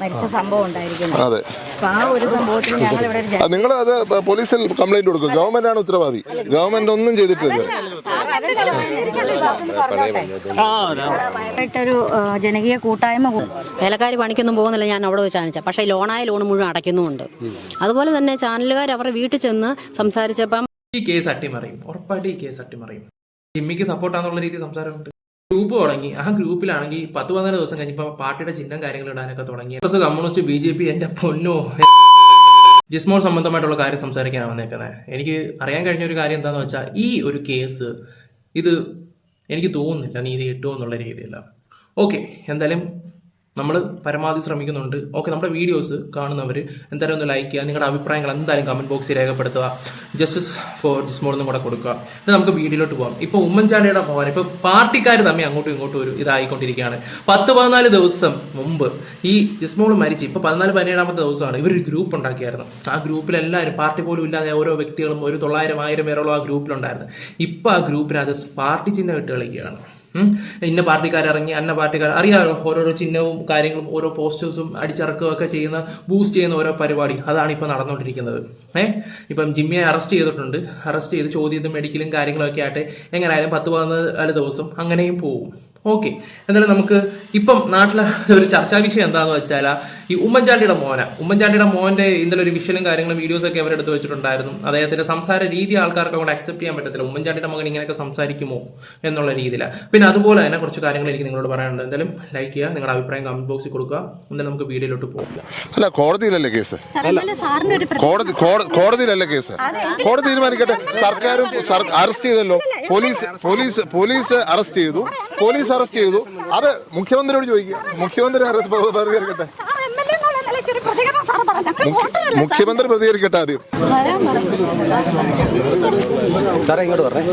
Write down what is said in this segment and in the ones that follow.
മരിച്ച സംഭവം ഉണ്ടായിരിക്കുന്നത് അതെ. ആ ഒരു സംഭവത്തിൽ ഞങ്ങൾ ഇവിടെ ഒരു നിങ്ങൾ അത് പോലീസിൽ കംപ്ലൈന്റ് കൊടുക്കും. ഗവൺമെന്റ് ആണ് ഉത്തരവാദി. ഗവൺമെന്റ് ഒന്നും ചെയ്തിട്ടില്ല. ആ, ജനകീയ കൂട്ടായ്മ വേലക്കാർ പണിക്കൊന്നും പോകുന്നില്ല ഞാൻ അവിടെ വെച്ച് കാണിച്ച. പക്ഷേ ലോണായ ലോൺ മുഴുവൻ അടയ്ക്കുന്നുമുണ്ട്. അതുപോലെ തന്നെ ചാനലുകാർ അവരുടെ വീട്ടിൽ ചെന്ന് സംസാരിച്ചപ്പം ഈ കേസ് അട്ടിമറിയും. ഉറപ്പായിട്ട് ഈ കേസ് അട്ടിമറിയും. ജിമ്മിക്ക് സപ്പോർട്ടാന്നുള്ള രീതി സംസാരമുണ്ട്. ഗ്രൂപ്പ് തുടങ്ങി. ആ ഗ്രൂപ്പിലാണെങ്കിൽ പത്ത് പതിനാല് ദിവസം കഴിഞ്ഞപ്പോൾ പാർട്ടിയുടെ ചിഹ്നം കാര്യങ്ങൾ ഇടാനൊക്കെ തുടങ്ങി. Congress communist B J P എന്റെ പൊന്നോ. ജിസ്മോൾ സംബന്ധമായിട്ടുള്ള കാര്യം സംസാരിക്കാനാണ് വന്നേക്കുന്നത് എനിക്ക് അറിയാൻ കഴിഞ്ഞ ഒരു കാര്യം എന്താണെന്ന് വെച്ചാൽ ഈ ഒരു കേസ് ഇത് എനിക്ക് തോന്നുന്നില്ല നീതി കിട്ടുമോ എന്നുള്ള രീതിയിലാണ് ഓക്കെ എന്തായാലും നമ്മൾ പരമാവധി ശ്രമിക്കുന്നുണ്ട്. ഓക്കെ നമ്മുടെ വീഡിയോസ് കാണുന്നവർ എന്തായാലും ഒന്ന് ലൈക്ക് ചെയ്യുക. നിങ്ങളുടെ അഭിപ്രായങ്ങൾ എന്തായാലും കമന്റ് ബോക്സിൽ രേഖപ്പെടുത്തുക. ജസ്റ്റിസ് ഫോർ ജിസ്മോൾ എന്നും കൂടെ കൊടുക്കുക. ഇത് നമുക്ക് വീഡിയോയിലോട്ട് പോകാം ഇപ്പോൾ ഉമ്മൻചാണ്ടിയുടെ ഭവൻ ഇപ്പോൾ പാർട്ടിക്കാർ തമ്മിൽ അങ്ങോട്ടും ഇങ്ങോട്ടും ഒരു ഇതായിക്കൊണ്ടിരിക്കുകയാണ്. പത്ത് പതിനാല് ദിവസം മുമ്പ് ഈ ജിസ്മോൾ മരിച്ച് ഇപ്പോൾ പതിനാല് പതിനേഴാമത്തെ ദിവസമാണ്. ഇവരൊരു ഗ്രൂപ്പ് ഉണ്ടാക്കിയായിരുന്നു. ആ ഗ്രൂപ്പിൽ എല്ലാവരും പാർട്ടി പോലും ഇല്ലാതെ ഓരോ വ്യക്തികളും ഒരു തൊള്ളായിരം ആയിരം പേരോളം ആ ഗ്രൂപ്പിലുണ്ടായിരുന്നു ഇപ്പോൾ ആ ഗ്രൂപ്പിനകത്ത് പാർട്ടി ചിഹ്നം ഇട്ട് കളിക്കുകയാണ്. ഇന്ന പാർട്ടിക്കാരിറങ്ങി അന്ന പാർട്ടിക്കാർ അറിയാമല്ലോ ഓരോരോ ചിഹ്നവും കാര്യങ്ങളും ഓരോ പോസ്റ്റേഴ്സും അടിച്ചിറക്കുകയും ഒക്കെ ചെയ്യുന്ന ബൂസ്റ്റ് ചെയ്യുന്ന ഓരോ പരിപാടി. അതാണ് ഇപ്പോൾ നടന്നുകൊണ്ടിരിക്കുന്നത്. ഏഹ് ഇപ്പം ജിമ്മിയെ അറസ്റ്റ് ചെയ്തിട്ടുണ്ട്. അറസ്റ്റ് ചെയ്ത് ചോദ്യത്തും മെഡിക്കലും കാര്യങ്ങളൊക്കെ ആയിട്ട് എങ്ങനെയായാലും പത്ത് പതിനാല് ദിവസം അങ്ങനെയും പോകും ഓക്കെ എന്തായാലും നമുക്ക് ഇപ്പം നാട്ടിലെ ഒരു ചർച്ചാ വിഷയം എന്താണെന്ന് വെച്ചാൽ ഈ ഉമ്മൻചാണ്ടിയുടെ മോന. ഉമ്മൻചാണ്ടിയുടെ മോന്റെ ഇന്നലെ ഒരു വിഷ്വലും കാര്യങ്ങളും വീഡിയോസൊക്കെ അവരെടുത്ത് വെച്ചിട്ടുണ്ടായിരുന്നു. അദ്ദേഹത്തിന്റെ സംസാര രീതി ആൾക്കാർക്ക് അങ്ങോട്ട് അക്സെപ്റ്റ് ചെയ്യാൻ പറ്റത്തില്ല. ഉമ്മൻചാണ്ടിയുടെ മകൻ ഇങ്ങനെയൊക്കെ സംസാരിക്കുമോ എന്നുള്ള രീതിയിലാണ് പിന്നെ അതുപോലെ തന്നെ കുറച്ച് കാര്യങ്ങൾ എനിക്ക് നിങ്ങളോട് പറയാനുണ്ട്. എന്തായാലും ലൈക്ക് ചെയ്യുക നിങ്ങളുടെ അഭിപ്രായം കമന്റ് ബോക്സിൽ കൊടുക്കുക. എന്തായാലും നമുക്ക് വീഡിയോയിലോട്ട് പോകാം. അല്ല കോടതിയിലല്ലേ കേസ്? കോടതി കോട- കോടതിയിലല്ലേ കേസ്? കോടതി തീരുമാനിക്കട്ടെ. സർക്കാരും അറസ്റ്റ് ചെയ്തല്ലോ. പോലീസ് പോലീസ് പോലീസ് അറസ്റ്റ് ചെയ്തു. പോലീസ് അറസ്റ്റ് ചെയ്തു അത് മുഖ്യമന്ത്രിയോട് ചോദിക്കുക മുഖ്യമന്ത്രി അറസ്റ്റ് പ്രതികരിക്കട്ടെ മുഖ്യ- മുഖ്യമന്ത്രി പ്രതികരിക്കട്ടെ ആദ്യം. സാറേ ഇങ്ങോട്ട് പറഞ്ഞേ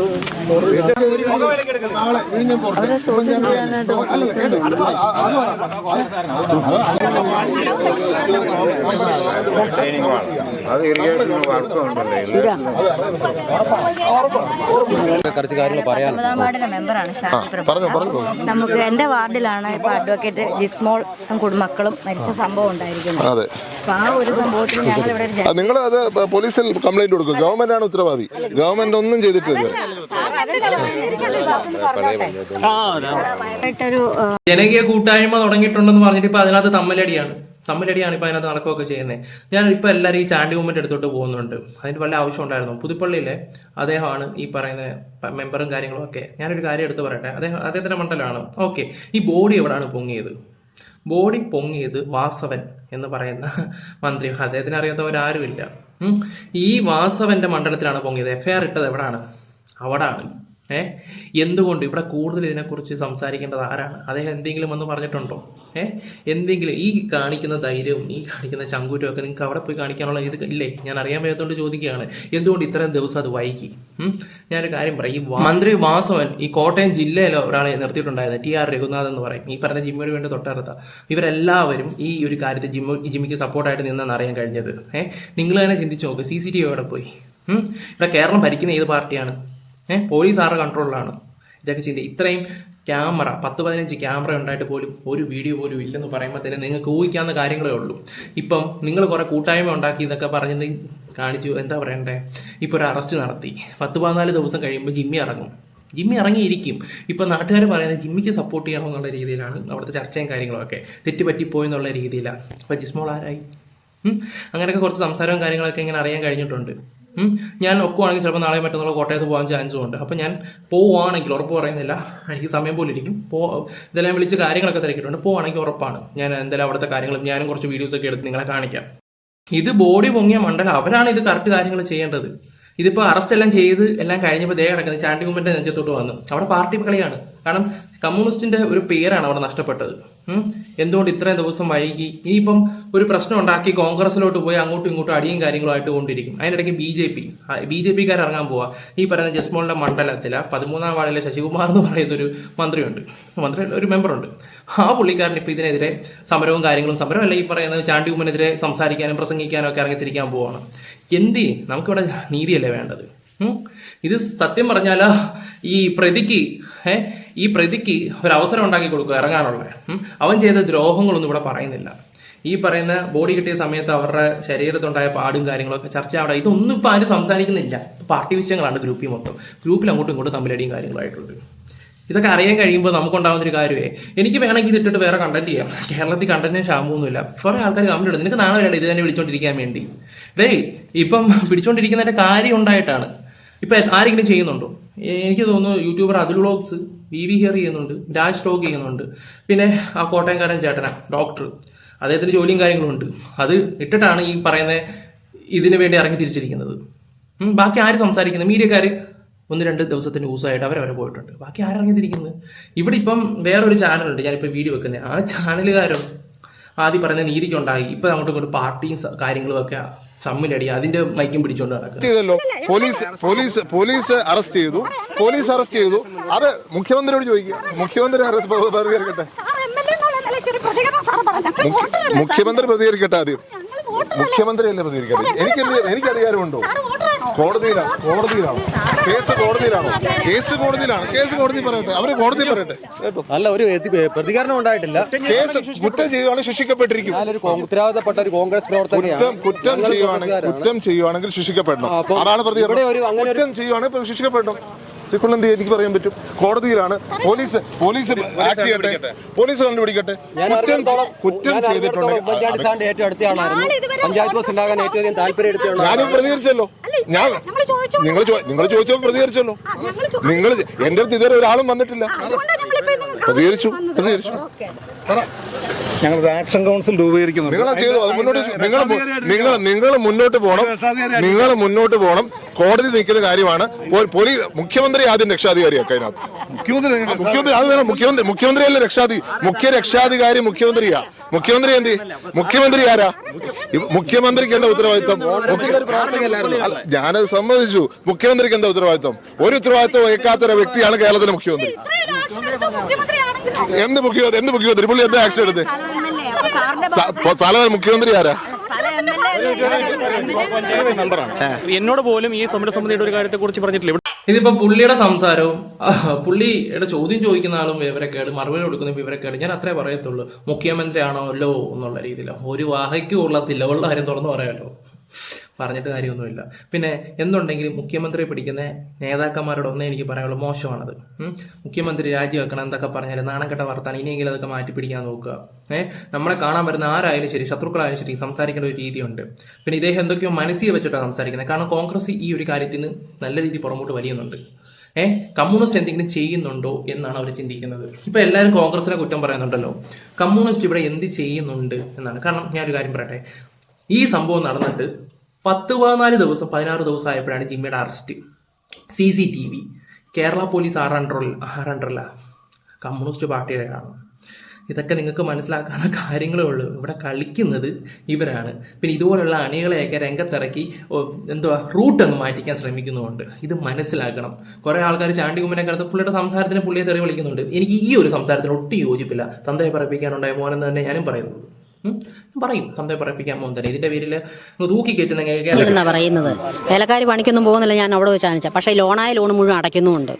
കുറച്ച് കാര്യങ്ങൾ പറയാൻ. മെമ്പറാണ് നമുക്ക് എന്റെ വാർഡിലാണ് ഇപ്പൊ അഡ്വക്കേറ്റ് ജിസ്മോൾ കുടുംബക്കളും മരിച്ച സംഭവം ഉണ്ടായിരിക്കുന്നത്. അതെ. അപ്പൊ ആ ഒരു സംഭവത്തിൽ ഞങ്ങൾ ഇവിടെ ഒരു ജന- നിങ്ങൾ അത് പോലീസിൽ കംപ്ലൈന്റ് കൊടുക്കും. ഗവൺമെന്റ് ആണ് ഉത്തരവാദി. ഗവൺമെന്റ് ഒന്നും ചെയ്തിട്ടില്ല ഇതുവരെ. ആയിട്ടൊരു ആ, ജനകീയ കൂട്ടായ്മ തുടങ്ങിയിട്ടുണ്ടെന്ന് പറഞ്ഞിട്ട് ഇപ്പൊ അതിനകത്ത് തമ്മിലടിയാണ്. തമ്മിലടിയാണ് ഇപ്പൊ അതിനകത്ത് നടക്കുകയൊക്കെ ചെയ്യുന്നത്. ഞാൻ ഇപ്പൊ എല്ലാവരും ഈ ചാണ്ടി മൂവ്മെന്റ് എടുത്തോട്ട് പോകുന്നുണ്ട്. അതിന് വല്ല ആവശ്യം ഉണ്ടായിരുന്നു? പുതുപ്പള്ളിയിലെ അദ്ദേഹമാണ് ഈ പറയുന്ന പ- മെമ്പറും കാര്യങ്ങളും ഒക്കെ. ഞാനൊരു കാര്യം എടുത്ത് പറയട്ടെ. അദ്ദേഹം അദ്ദേഹത്തിന്റെ മണ്ഡലമാണ്. ഓക്കെ. ഈ ബോഡി എവിടെയാണ് പൊങ്ങിയത്? ബോഡി പൊങ്ങിയത് വാസവൻ എന്ന് പറയുന്ന മന്ത്രി. അദ്ദേഹത്തിന് അറിയാത്തവരാരുമില്ല. ഈ വാസവന്റെ മണ്ഡലത്തിലാണ് പൊങ്ങിയത്. എഫ്ഐആർ ഇട്ടത് എവിടാണ്? അവിടാണ്. ഏ? എന്തുകൊണ്ട്? ഇവിടെ കൂടുതൽ ഇതിനെക്കുറിച്ച് സംസാരിക്കേണ്ടത് ആരാണ്? അദ്ദേഹം എന്തെങ്കിലും വന്ന് പറഞ്ഞിട്ടുണ്ടോ? ഏ? എന്തെങ്കിലും ഈ കാണിക്കുന്ന ധൈര്യവും ഈ കാണിക്കുന്ന ചങ്കൂറ്റവും ഒക്കെ നിങ്ങൾക്ക് അവിടെ പോയി കാണിക്കാനുള്ള ഇത് ഇല്ലേ? ഞാൻ അറിയാൻ വയ്യാത്തതുകൊണ്ട് ചോദിക്കുകയാണ്. എന്തുകൊണ്ട് ഇത്രയും ദിവസം അത് വൈകി? ഞാനൊരു കാര്യം പറയാം. ഈ മന്ത്രി വാസവൻ ഈ കോട്ടയം ജില്ലയിലെ ഒരാളെ നിർത്തിയിട്ടുണ്ടായിരുന്നു ടി ആർ രഘുനാഥ് എന്ന് പറയും. ഈ പറഞ്ഞ ജിമ്മിന് വേണ്ടി തൊട്ടടുത്ത. ഇവരെല്ലാവരും ഈ ഒരു കാര്യത്തിൽ ജിമ്മു ജിമ്മിക്ക് സപ്പോർട്ടായിട്ട് നിന്നെന്ന് അറിയാൻ കഴിഞ്ഞത്. ഏഹ് നിങ്ങൾ തന്നെ ചിന്തിച്ച് നോക്ക്. സി സി ടി വി അവിടെ പോയി? ഇവിടെ കേരളം ഭരിക്കുന്ന ഏത് പാർട്ടിയാണ്? ഏഹ് പോലീസ് ആരുടെ കൺട്രോളിലാണ്. ഇതൊക്കെ ചിന്തി ഇത്രയും ക്യാമറ പത്ത് പതിനഞ്ച് ക്യാമറ ഉണ്ടായിട്ട് പോലും ഒരു വീഡിയോ പോലും ഇല്ലെന്ന് പറയുമ്പോൾ തന്നെ നിങ്ങൾക്ക് ഊഹിക്കാവുന്ന കാര്യങ്ങളേ ഉള്ളൂ. ഇപ്പം നിങ്ങൾ കുറേ കൂട്ടായ്മ ഉണ്ടാക്കി ഇതൊക്കെ പറഞ്ഞത് കാണിച്ചു. എന്താ പറയണ്ടേ? ഇപ്പോൾ ഒരു അറസ്റ്റ് നടത്തി. പത്ത് പതിനാല് ദിവസം കഴിയുമ്പോൾ ജിമ്മി ഇറങ്ങും. ജിമ്മി ഇറങ്ങിയിരിക്കും. ഇപ്പം നാട്ടുകാർ പറയുന്നത് ജിമ്മിക്ക് സപ്പോർട്ട് ചെയ്യണം എന്നുള്ള രീതിയിലാണ് അവിടുത്തെ ചർച്ചയും കാര്യങ്ങളൊക്കെ. തെറ്റുപറ്റിപ്പോയെന്നുള്ള രീതിയിലാണ് അപ്പോൾ ജിസ്മോൾ ആരായി? അങ്ങനെയൊക്കെ കുറച്ച് സംസാരവും കാര്യങ്ങളൊക്കെ ഇങ്ങനെ അറിയാൻ കഴിഞ്ഞിട്ടുണ്ട്. ഞാൻ ഒക്കുവാണെങ്കിൽ ചിലപ്പോൾ നാളെ മറ്റന്നാളോ കോട്ടയത്ത് പോകാൻ ചാൻസും ഉണ്ട്. അപ്പോൾ ഞാൻ പോവുകയാണെങ്കിൽ ഉറപ്പ് പറയുന്നില്ല. എനിക്ക് സമയം പോലെ ഇരിക്കും. പോ ഇതെല്ലാം വിളിച്ച് കാര്യങ്ങളൊക്കെ തിരക്കിയിട്ടുണ്ട്. പോവുകയാണെങ്കിൽ ഉറപ്പാണ്. ഞാൻ എന്തായാലും അവിടുത്തെ കാര്യങ്ങളും ഞാനും കുറച്ച് വീഡിയോസൊക്കെ എടുത്ത് നിങ്ങളെ കാണിക്കാം. ഇത് ബോഡി പൊങ്ങിയ മണ്ഡലം. അവരാണ് ഇത് കറക്റ്റ് കാര്യങ്ങൾ ചെയ്യേണ്ടത്. ഇതിപ്പോൾ അറസ്റ്റ് എല്ലാം ചെയ്ത് എല്ലാം കഴിഞ്ഞപ്പോൾ ദേ കിടക്കുന്നത് ചാണ്ടി കുമ്മന്റെ നെഞ്ചത്തോട്ട് വന്നു. അവിടെ പാർട്ടി കളിയാണ്. കാരണം കമ്മ്യൂണിസ്റ്റിന്റെ ഒരു പേരാണ് അവിടെ നഷ്ടപ്പെട്ടത്. എന്തുകൊണ്ട് ഇത്രയും ദിവസം വൈകി? ഇനിയിപ്പം ഒരു പ്രശ്നം ഉണ്ടാക്കി കോൺഗ്രസിലോട്ട് പോയി അങ്ങോട്ടും ഇങ്ങോട്ടും അടിയും കാര്യങ്ങളുമായിട്ട് കൊണ്ടിരിക്കും. അതിനിടയ്ക്ക് B J P B J പിക്കാർ ഇറങ്ങാൻ പോവാ. ഈ പറയുന്ന ജസ്മോളിന്റെ മണ്ഡലത്തിലെ പതിമൂന്നാം വാർഡിലെ ശശികുമാർ എന്ന് പറയുന്ന ഒരു മന്ത്രിയുണ്ട്. മന്ത്രി ഒരു മെമ്പറുണ്ട്. ആ പുള്ളിക്കാരൻ ഇപ്പോൾ ഇതിനെതിരെ സമരവും കാര്യങ്ങളും സമരം അല്ല ഈ പറയുന്ന ചാണ്ടി ഉമ്മനെതിരെ സംസാരിക്കാനും പ്രസംഗിക്കാനും ഒക്കെ ഇറങ്ങിത്തിരിക്കാൻ പോവാണ്. എന്തി നമുക്കിവിടെ നീതിയല്ലേ വേണ്ടത്? ഇത് സത്യം പറഞ്ഞാൽ ഈ പ്രതിക്ക് ഏ ഈ പ്രതിക്ക് ഒരു അവസരം ഉണ്ടാക്കി കൊടുക്കുക ഇറങ്ങാനുള്ള അവൻ ചെയ്ത ദ്രോഹങ്ങളൊന്നും ഇവിടെ പറയുന്നില്ല. ഈ പറയുന്ന ബോഡി കിട്ടിയ സമയത്ത് അവരുടെ ശരീരത്തുണ്ടായ പാടും കാര്യങ്ങളൊക്കെ ചർച്ച അവിടെ. ഇതൊന്നും ഇപ്പം ആരും സംസാരിക്കുന്നില്ല. പാർട്ടി വിഷയങ്ങളാണ് ഗ്രൂപ്പിൽ മൊത്തം. ഗ്രൂപ്പിൽ അങ്ങോട്ടും ഇങ്ങോട്ടും തമ്മിലടിയും കാര്യങ്ങളായിട്ടുണ്ട്. ഇതൊക്കെ അറിയാൻ കഴിയുമ്പോൾ നമുക്കുണ്ടാവുന്ന ഒരു കാര്യമേ. എനിക്ക് വേണമെങ്കിൽ ഇതിട്ടിട്ട് വേറെ കണ്ടന്റ് ചെയ്യാം. കേരളത്തിൽ കണ്ടന്റിന് ക്ഷാമമൊന്നുമില്ല. കുറേ ആൾക്കാർ കമന്റ് ഇടും നിനക്ക് നാളെ ഇത് തന്നെ വിളിച്ചോണ്ടിരിക്കാൻ വേണ്ടി. ഡേയ് ഇപ്പം പിടിച്ചോണ്ടിരിക്കുന്നതിന്റെ കാര്യം ഉണ്ടായിട്ടാണ്. ഇപ്പൊ ആരെങ്കിലും ചെയ്യുന്നുണ്ടോ? എനിക്ക് തോന്നുന്നു YouTuber Atul vlogs V V here ചെയ്യുന്നുണ്ട് രാജ് ടോക്ക് ചെയ്യുന്നുണ്ട് പിന്നെ ആ കോട്ടയംകാരൻ ചേട്ടന ഡോക്ടർ അദ്ദേഹത്തിന് ജോലിയും കാര്യങ്ങളും ഉണ്ട്. അത് ഇട്ടിട്ടാണ് ഈ പറയുന്ന ഇതിനു വേണ്ടി ഇറങ്ങി തിരിച്ചിരിക്കുന്നത്. ബാക്കി ആര് സംസാരിക്കുന്നത് മീഡിയക്കാർ ഒന്ന് രണ്ട് ദിവസത്തെ ന്യൂസായിട്ട് അവരവരെ പോയിട്ടുണ്ട്. ബാക്കി ആരിറങ്ങിത്തിരിക്കുന്നത് ഇവിടെ ഇപ്പം വേറൊരു ചാനലുണ്ട് ഞാനിപ്പോൾ വീഡിയോ വെക്കുന്നത് ആ ചാനലുകാരും ആദ്യം പറയുന്ന നീതിക്കുണ്ടായി. ഇപ്പം അങ്ങോട്ടും ഇങ്ങോട്ട് പാർട്ടിയും കാര്യങ്ങളും ഒക്കെ തമ്മിലടി അതിന്റെ മൈക്കും പിടിച്ചുകൊണ്ട് നടക്കുക ചെയ്തല്ലോ. പോലീസ് പോലീസ് പോലീസ് അറസ്റ്റ് ചെയ്തു. പോലീസ് അറസ്റ്റ് ചെയ്തു. അത് മുഖ്യമന്ത്രിയോട് ചോദിക്കുക മുഖ്യമന്ത്രി അറസ്റ്റ് പ്രതികരിക്കട്ടെ. മുഖ്യ- മുഖ്യമന്ത്രി പ്രതികരിക്കട്ടെ ആദ്യം. മുഖ്യമന്ത്രി അല്ലേ പ്രതികരിക്കട്ടെ എനിക്ക് എനിക്ക് അധികാരമുണ്ടോ കോടതിയിലാണ് കോടതിയിലാണ് കേസ് കോടതിയിലാണ്? കേസ് കോടതിയിലാണ്. കേസ് കോടതി പറയട്ടെ. അവർ കോടതി പറയട്ടെ. കേട്ടോ അല്ല ഒരു പ്രതികരണം ഉണ്ടായിട്ടില്ല. കേസ് കുറ്റം ചെയ്യുവാണെങ്കിൽ ശിക്ഷിക്കപ്പെട്ടിരിക്കും. ഉത്തരവാദിത്തപ്പെട്ട ഒരു കോൺഗ്രസ് പ്രവർത്തകയാണ് കുറ്റം ചെയ്യുവാണെങ്കിൽ കോൺഗ്രസ്സുകാരാണ്. കുറ്റം ചെയ്യുവാണെങ്കിൽ ശിക്ഷിക്കപ്പെടണം. അതാണ് പ്രതികരണം. കുറ്റം ചെയ്യുവാണെങ്കിൽ ശിക്ഷിക്കപ്പെടണം. ഇപ്പോൾ എന്ത് എനിക്ക് പറയാൻ പറ്റും. കോടതിയിലാണ്. പോലീസ് പോലീസ് ആക്ട് ചെയ്യട്ടെ? പോലീസ് കണ്ടുപിടിക്കട്ടെ കുറ്റം കുറ്റം ചെയ്തിട്ടുണ്ട് ചെയ്തിട്ടുണ്ടെങ്കിൽ ഞാനും പ്രതികരിച്ചല്ലോ. ഞാൻ നിങ്ങൾ നിങ്ങൾ ചോദിച്ചപ്പോൾ പ്രതികരിച്ചല്ലോ. നിങ്ങൾ എന്റെ അടുത്ത് ഇതുവരെ ഒരാളും വന്നിട്ടില്ല. പ്രതികരിച്ചു പ്രതികരിച്ചു. ഞങ്ങൾ ആക്ഷൻ കൗൺസിൽ രൂപീകരിക്കുന്നു നിങ്ങൾ നിങ്ങൾ നിങ്ങൾ നിങ്ങൾ മുന്നോട്ട് പോകണം. നിങ്ങൾ മുന്നോട്ട് പോകണം. കോടതി നിൽക്കുന്ന കാര്യമാണ്. പോലീസ് മുഖ്യമന്ത്രി ആദ്യം രക്ഷാധികാരിയാക്കുക അതിനകത്ത്. മുഖ്യമന്ത്രി അല്ല മുഖ്യമന്ത്രി അത് വേണം. മുഖ്യമന്ത്രി മുഖ്യമന്ത്രിയല്ലേ രക്ഷാധി മുഖ്യ രക്ഷാധികാരി മുഖ്യമന്ത്രിയാ. മുഖ്യമന്ത്രി എന്തി? മുഖ്യമന്ത്രി ആരാ? മുഖ്യമന്ത്രിക്ക് എന്താ ഉത്തരവാദിത്വം? ഞാനത് സമ്മതിച്ചു. മുഖ്യമന്ത്രിക്ക് എന്താ ഉത്തരവാദിത്വം? ഒരു ഉത്തരവാദിത്വം വഹിക്കാത്ത ഒരു വ്യക്തിയാണ് കേരളത്തിലെ മുഖ്യമന്ത്രി. എന്ത് മുഖ്യമന്ത്രി എന്ത് മുഖ്യമന്ത്രി? പുള്ളി എന്താ ആക്ഷൻ എടുത്ത് സ്ഥല മുഖ്യമന്ത്രി ആരാ? എന്നോട് പോലും ഈ സമര സമിതിയുടെ ഒരു കാര്യത്തെ കുറിച്ച് പറഞ്ഞിട്ടില്ല ഇതിപ്പോ പുള്ളിയുടെ സംസാരവും പുള്ളിയുടെ ചോദ്യം ചോദിക്കുന്ന ആളും വിവരക്കേട് മറുപടി കൊടുക്കുന്ന വിവരക്കേട് ഞാൻ അത്രേ പറയത്തുള്ളൂ. മുഖ്യമന്ത്രി ആണോ അല്ലോ എന്നുള്ള രീതിയിൽ ഒരു വാഹയ്ക്ക് കൊള്ളത്തില്ല. ഉള്ള കാര്യം തുറന്നു പറയാമല്ലോ പറഞ്ഞിട്ട് കാര്യമൊന്നുമില്ല. പിന്നെ എന്തുണ്ടെങ്കിലും മുഖ്യമന്ത്രി പിടിക്കുന്ന നേതാക്കന്മാരോട് ഒന്നേ എനിക്ക് പറയാനുള്ളൂ മോശമാണത്. മുഖ്യമന്ത്രി രാജിവെക്കണം എന്തൊക്കെ പറഞ്ഞാലും നാണക്കെട്ട വർത്താനം ഇനിയെങ്കിലും അതൊക്കെ മാറ്റി പിടിക്കാൻ നോക്കുക. ഏഹ് നമ്മളെ കാണാൻ വരുന്ന ആരായാലും ശരി ശത്രുക്കളായാലും ശരി സംസാരിക്കേണ്ട ഒരു രീതിയുണ്ട്. പിന്നെ ഇദ്ദേഹം എന്തൊക്കെയോ മനസ്സിൽ വെച്ചിട്ടാണ് സംസാരിക്കുന്നത്. കാരണം കോൺഗ്രസ് ഈ ഒരു കാര്യത്തിന് നല്ല രീതിയിൽ പുറമോട്ട് വലിയുന്നുണ്ട്. ഏഹ് കമ്മ്യൂണിസ്റ്റ് എന്തെങ്കിലും ചെയ്യുന്നുണ്ടോ എന്നാണ് അവർ ചിന്തിക്കുന്നത്. ഇപ്പൊ എല്ലാവരും കോൺഗ്രസിനെ കുറ്റം പറയുന്നുണ്ടല്ലോ. കമ്മ്യൂണിസ്റ്റ് ഇവിടെ എന്ത് ചെയ്യുന്നുണ്ട് എന്നാണ്. കാരണം ഞാനൊരു കാര്യം പറയട്ടെ. ഈ സംഭവം നടന്നിട്ട് പത്ത് പതിനാല് ദിവസം പതിനാറ് ദിവസം ആയപ്പോഴാണ് ജിമ്മിയുടെ arrest. C C T V. Kerala police R അണ്ടറില്ല. കമ്മ്യൂണിസ്റ്റ് പാർട്ടിയുടെയാണ്. ഇതൊക്കെ നിങ്ങൾക്ക് മനസ്സിലാക്കാവുന്ന കാര്യങ്ങളേ ഉള്ളൂ. ഇവിടെ കളിക്കുന്നത് ഇവരാണ്. പിന്നെ ഇതുപോലുള്ള അണികളെയൊക്കെ രംഗത്തിറക്കി എന്തോ എന്തുവാ റൂട്ട് അങ്ങ് മാറ്റിക്കാൻ ശ്രമിക്കുന്നുണ്ട് ഇത് മനസ്സിലാക്കണം. കുറേ ആൾക്കാർ ചാണ്ടി കുമ്മനെ കടത്ത് പുള്ളിയുടെ സംസാരത്തിന് പുള്ളിയെ തെറി വിളിക്കുന്നുണ്ട്. എനിക്ക് ഈ ഒരു സംസാരത്തിന് ഒട്ടും യോജിപ്പില്ല. തന്തയെ പറയിപ്പിക്കാനുണ്ടായ മോനെന്ന് തന്നെ ഞാനും പറയുന്നത് പറയും തന്തയെ പറയിപ്പിക്കാൻ തന്നെ ഇതിന്റെ പേരിൽ തൂക്കി കയറ്റുന്ന പറയുന്നത്? വേലക്കാർ പണിക്കൊന്നും പോകുന്നില്ല ഞാൻ അവിടെ വെച്ച് കാണിച്ച പക്ഷേ ലോണായ ലോൺ മുഴുവൻ അടയ്ക്കുന്നുമുണ്ട്.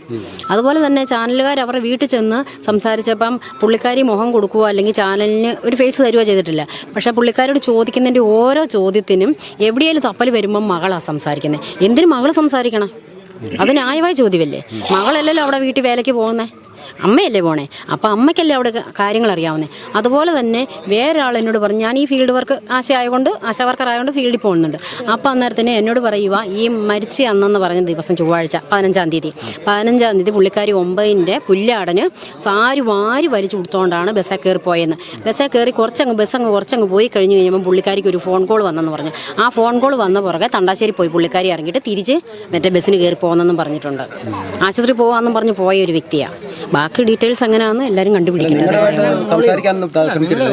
അതുപോലെ തന്നെ ചാനലുകാർ അവരുടെ വീട്ടിൽ ചെന്ന് സംസാരിച്ചപ്പം പുള്ളിക്കാരി മുഖം കൊടുക്കുക അല്ലെങ്കിൽ ചാനലിന് ഒരു ഫേസ് തരുക ചെയ്തിട്ടില്ല. പക്ഷേ പുള്ളിക്കാരോട് ചോദിക്കുന്നതിന്റെ ഓരോ ചോദ്യത്തിനും എവിടെയെങ്കിലും തപ്പൽ വരുമ്പം മകളാ സംസാരിക്കുന്നത് എന്തിനു മകൾ സംസാരിക്കണം? അത് ന്യായമായ ചോദ്യമല്ലേ? മകളല്ലല്ലോ അവിടെ വീട്ടിൽ വേലയ്ക്ക് പോകുന്നത് അമ്മയല്ലേ പോണേ? അപ്പോൾ അമ്മയ്ക്കല്ലേ അവിടെ കാര്യങ്ങൾ അറിയാവുന്നത് അതുപോലെ തന്നെ വേറെ ആൾ എന്നോട് പറഞ്ഞു ഞാൻ ഈ ഫീൽഡ് വർക്ക് ആശ ആയതുകൊണ്ട് ആശാ വർക്കർ ആയതുകൊണ്ട് ഫീൽഡിൽ പോകുന്നുണ്ട്. അപ്പോൾ അന്നേരത്തിന് എന്നോട് പറയുക ഈ മരിച്ച അന്നെന്ന് പറഞ്ഞ ദിവസം ചൊവ്വാഴ്ച പതിനഞ്ചാം തീയതി. പതിനഞ്ചാം തീയതി പുള്ളിക്കാരി ഒമ്പതിന്റെ പുല്ലാടന് സാരി വാരി വലിച്ചു കൊടുത്തോണ്ടാണ് ബസ്സിൽ കയറി പോയെന്ന്. ബസ്സിൽ കയറി കുറച്ചങ്ങ് ബസ്സങ്ങ് കുറച്ചങ്ങ് പോയി കഴിഞ്ഞ് കഴിയുമ്പോൾ പുള്ളിക്കാരിക്ക് ഒരു ഫോൺ കോൾ വന്നെന്ന് പറഞ്ഞു. ആ ഫോൺ കോൾ വന്ന പുറകെ തണ്ടാശ്ശേരി പോയി പുള്ളിക്കാരി ഇറങ്ങിയിട്ട് തിരിച്ച് മറ്റേ ബസ്സിന് കയറി പോകുന്നെന്നും പറഞ്ഞിട്ടുണ്ട്. ആശുപത്രി പോകാമെന്നും പറഞ്ഞ് പോയ ഒരു വ്യക്തിയാണ് ബാക്കി ഡീറ്റെയിൽസ് അങ്ങനെയാണ് എല്ലാവരും കണ്ടുപിടിക്കുന്നത്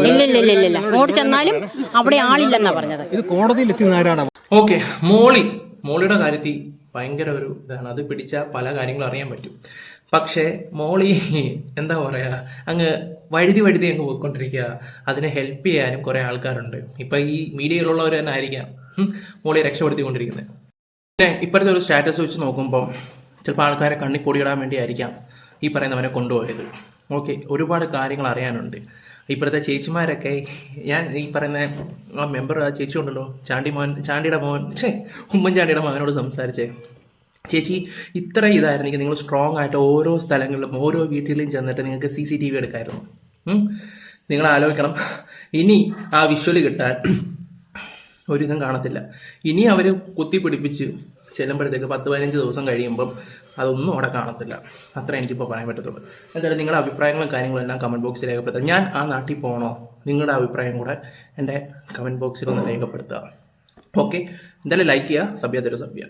ഇല്ല ഇല്ല ഇല്ല ഇല്ല അങ്ങോട്ട് ചെന്നാലും അവിടെ ആളില്ലെന്നാ പറഞ്ഞത്. ഇത് കോടതിയിൽ എത്തി ആരാണ്? Okay Molly. മോളിയുടെ കാര്യത്തിൽ ഭയങ്കര ഒരു ഇതാണ്. അത് പിടിച്ച പല കാര്യങ്ങളും അറിയാൻ പറ്റും. പക്ഷേ മോളി എന്താ പറയുക അങ്ങ് വഴുതി വഴുതി അങ്ങ് പോയിക്കൊണ്ടിരിക്കുക. അതിനെ ഹെൽപ്പ് ചെയ്യാനും കുറേ ആൾക്കാരുണ്ട്. ഇപ്പം ഈ മീഡിയയിലുള്ളവർ തന്നെ ആയിരിക്കാം. മോളിയെ രക്ഷപ്പെടുത്തിക്കൊണ്ടിരിക്കുന്നത്. പിന്നെ ഇപ്പോഴത്തെ ഒരു സ്റ്റാറ്റസ് വെച്ച് നോക്കുമ്പോൾ ചിലപ്പോൾ ആൾക്കാരെ കണ്ണി പൊടിയിടാൻ വേണ്ടി ആയിരിക്കാം. ഈ പറയുന്നവനെ കൊണ്ടുപോയത്. ഓക്കെ ഒരുപാട് കാര്യങ്ങൾ അറിയാനുണ്ട്. ഇപ്പോഴത്തെ ചേച്ചിമാരൊക്കെ ഞാൻ ഈ പറയുന്ന ആ മെമ്പർ ആ ചേച്ചി ഉണ്ടല്ലോ ചാണ്ടി മോൻ ചാണ്ടിയുടെ മോൻ ഛേ ഉമ്മൻചാണ്ടിയുടെ മകനോട് സംസാരിച്ചേ. ചേച്ചി ഇത്ര ഇതായിരുന്നെങ്കിൽ നിങ്ങൾ സ്ട്രോങ് ആയിട്ട് ഓരോ സ്ഥലങ്ങളിലും ഓരോ വീട്ടിലും ചെന്നിട്ട് നിങ്ങൾക്ക് സി സി ടി വി എടുക്കായിരുന്നു. നിങ്ങൾ ആലോചിക്കണം. ഇനി ആ വിഷ്വൽ കിട്ടാൻ ഒരിതും കാണത്തില്ല. ഇനി അവർ കുത്തിപ്പിടിപ്പിച്ച് ചെല്ലുമ്പോഴത്തേക്ക് പത്ത് പതിനഞ്ച് ദിവസം കഴിയുമ്പം അതൊന്നും അവിടെ കാണത്തില്ല. അത്ര എനിക്കിപ്പോൾ പറയാൻ പറ്റത്തുള്ളൂ. എന്തായാലും നിങ്ങളുടെ അഭിപ്രായങ്ങളും കാര്യങ്ങളും എല്ലാം കമന്റ് ബോക്സിൽ രേഖപ്പെടുത്തുക ഞാൻ ആ നാട്ടിൽ പോകണോ നിങ്ങളുടെ അഭിപ്രായം കൂടെ എന്റെ കമന്റ് ബോക്സിൽ ഒന്ന് രേഖപ്പെടുത്തുക. ഓക്കെ എന്തായാലും ലൈക്ക് ചെയ്യുക. സഭ്യ തരും സഭ്യ